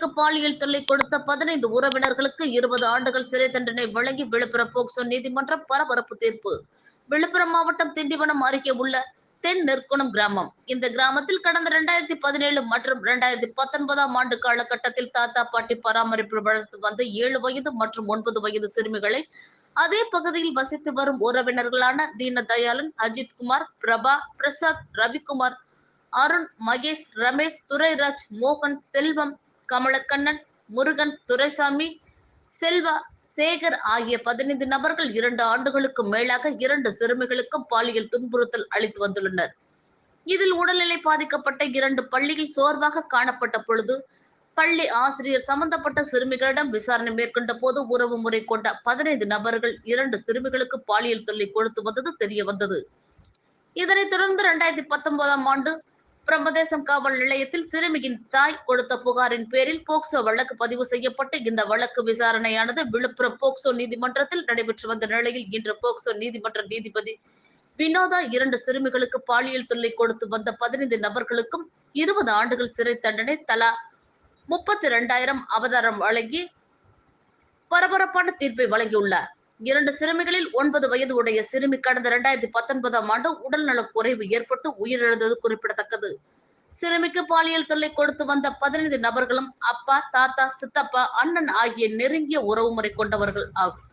பெண்ணுக்கு பாலியல் தொல்லை கொடுத்த பதினைந்து உறவினர்களுக்கு இருபது ஆண்டுகள் சிறை தண்டனை வழங்கி விழுப்புரம் போக்சோ நீதிமன்றம் பரபரப்பு தீர்ப்பு. விழுப்புரம் மாவட்டம் திண்டிவனம் அருகே உள்ள தென் நெற்குணம் கிராமம். இந்த கிராமத்தில் கடந்த இரண்டாயிரத்தி பதினேழு மற்றும் இரண்டாயிரத்தி பத்தொன்பதாம் ஆண்டு காலகட்டத்தில் தாத்தா பாட்டி பராமரிப்பில் வளர்த்து வந்த ஏழு வயது மற்றும் ஒன்பது வயது சிறுமிகளை அதே பகுதியில் வசித்து வரும் உறவினர்களான தீனதயாளன் அஜித் குமார் பிரபா பிரசாத் ரவிக்குமார் அருண் மகேஷ் ரமேஷ் துரைராஜ் மோகன் செல்வம் கமலக்கண்ணன் முருகன் துரைசாமி செல்வா சேகர் ஆகிய பதினைந்து நபர்கள் இரண்டு ஆண்டுகளுக்கு மேலாக இரண்டு சிறுமிகளுக்கும் பாலியல் துன்புறுத்தல் அளித்து வந்துள்ளனர். இதில் உடல்நிலை பாதிக்கப்பட்ட இரண்டு பள்ளியில் சோர்வாக காணப்பட்ட பொழுது பள்ளி ஆசிரியர் சம்பந்தப்பட்ட சிறுமிகளிடம் விசாரணை மேற்கொண்ட போது உறவு முறை கொண்ட பதினைந்து நபர்கள் இரண்டு சிறுமிகளுக்கு பாலியல் தொல்லை கொடுத்து வந்தது தெரிய வந்தது இதனைத் தொடர்ந்து இரண்டாயிரத்தி பத்தொன்பதாம் ஆண்டு பிரம்மதேசம் காவல் நிலையத்தில் சிறுமியின் தாய் கொடுத்த புகாரின் பேரில் போக்சோ வழக்கு பதிவு செய்யப்பட்டு இந்த வழக்கு விசாரணையானது விழுப்புரம் போக்சோ நீதிமன்றத்தில் நடைபெற்று வந்த நிலையில் இன்று போக்சோ நீதிமன்ற நீதிபதி வினோதா இரண்டு சிறுமிகளுக்கு பாலியல் தொல்லை கொடுத்து வந்த பதினைந்து நபர்களுக்கும் இருபது ஆண்டுகள் சிறை தண்டனை தலா முப்பத்தி இரண்டாயிரம் அவதாரம் வழங்கி பரபரப்பான தீர்ப்பை வழங்கியுள்ளார். இரண்டு சிறுமிகளில் ஒன்பது வயது உடைய சிறுமி கடந்த இரண்டாயிரத்தி பத்தொன்பதாம் ஆண்டு உடல் குறைவு ஏற்பட்டு உயிரிழந்தது குறிப்பிடத்தக்கது. சிறுமிக்கு பாலியல் தொல்லை கொடுத்து வந்த பதினைந்து நபர்களும் அப்பா தாத்தா சித்தப்பா அண்ணன் ஆகிய நெருங்கிய உறவுமுறை கொண்டவர்கள் ஆகும்